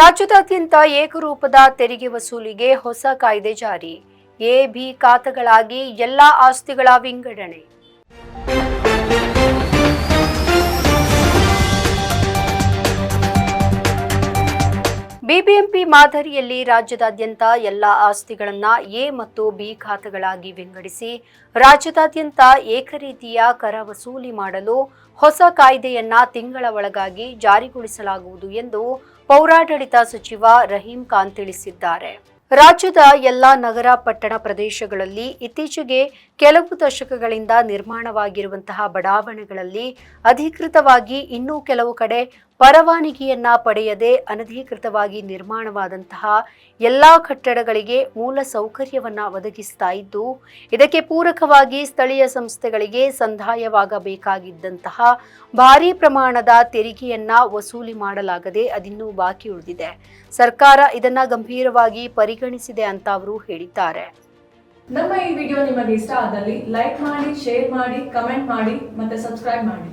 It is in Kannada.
ರಾಜ್ಯದಾದ್ಯಂತ ಏಕರೂಪದ ತೆರಿಗೆ ವಸೂಲಿಗೆ ಹೊಸ ಕಾಯ್ದೆ ಜಾರಿ. ಎ ಬಿ ಖಾತೆಗಳಾಗಿ ಎಲ್ಲಾ ಆಸ್ತಿಗಳ ವಿಂಗಡಣೆ. ಬಿಬಿಎಂಪಿ ಮಾದರಿಯಲ್ಲಿ ರಾಜ್ಯದಾದ್ಯಂತ ಎಲ್ಲ ಆಸ್ತಿಗಳನ್ನ ಎ ಮತ್ತು ಬಿ ಖಾತೆಗಳಾಗಿ ವಿಂಗಡಿಸಿ ರಾಜ್ಯದಾದ್ಯಂತ ಏಕರೀತಿಯ ಕರ ವಸೂಲಿ ಮಾಡಲು ಹೊಸ ಕಾಯ್ದೆಯನ್ನ ತಿಂಗಳ ಒಳಗಾಗಿ ಜಾರಿಗೊಳಿಸಲಾಗುವುದು ಎಂದು ಪೌರಾಡಳಿತ ಸಚಿವ ರಹೀಂ ಖಾನ್ ತಿಳಿಸಿದ್ದಾರೆ. ರಾಜ್ಯದ ಎಲ್ಲ ನಗರ ಪಟ್ಟಣ ಪ್ರದೇಶಗಳಲ್ಲಿ ಇತ್ತೀಚೆಗೆ ಕೆಲವು ದಶಕಗಳಿಂದ ನಿರ್ಮಾಣವಾಗಿರುವಂತಹ ಬಡಾವಣೆಗಳಲ್ಲಿ ಅಧಿಕೃತವಾಗಿ ಇನ್ನೂ ಕೆಲವು ಕಡೆ ಪರವಾನಗಿಯನ್ನ ಪಡೆಯದೆ ಅನಧಿಕೃತವಾಗಿ ನಿರ್ಮಾಣವಾದಂತಹ ಎಲ್ಲಾ ಕಟ್ಟಡಗಳಿಗೆ ಮೂಲ ಸೌಕರ್ಯವನ್ನ ಒದಗಿಸ್ತಾ ಇದ್ದು, ಇದಕ್ಕೆ ಪೂರಕವಾಗಿ ಸ್ಥಳೀಯ ಸಂಸ್ಥೆಗಳಿಗೆ ಸಂದಾಯವಾಗಬೇಕಾಗಿದ್ದಂತಹ ಭಾರೀ ಪ್ರಮಾಣದ ತೆರಿಗೆಯನ್ನ ವಸೂಲಿ ಮಾಡಲಾಗದೆ ಅದಿನ್ನೂ ಬಾಕಿ ಉಳಿದಿದೆ. ಸರ್ಕಾರ ಇದನ್ನ ಗಂಭೀರವಾಗಿ ಪರಿಗಣಿಸಿದೆ ಅಂತ ಅವರು ಹೇಳಿದ್ದಾರೆ. ನಮ್ಮ ಈ ವಿಡಿಯೋ ನಿಮಗೆ ಇಷ್ಟ ಆದಲ್ಲಿ ಲೈಕ್ ಮಾಡಿ, ಶೇರ್ ಮಾಡಿ, ಕಮೆಂಟ್ ಮಾಡಿ ಮತ್ತೆ ಸಬ್ಸ್ಕ್ರೈಬ್ ಮಾಡಿ.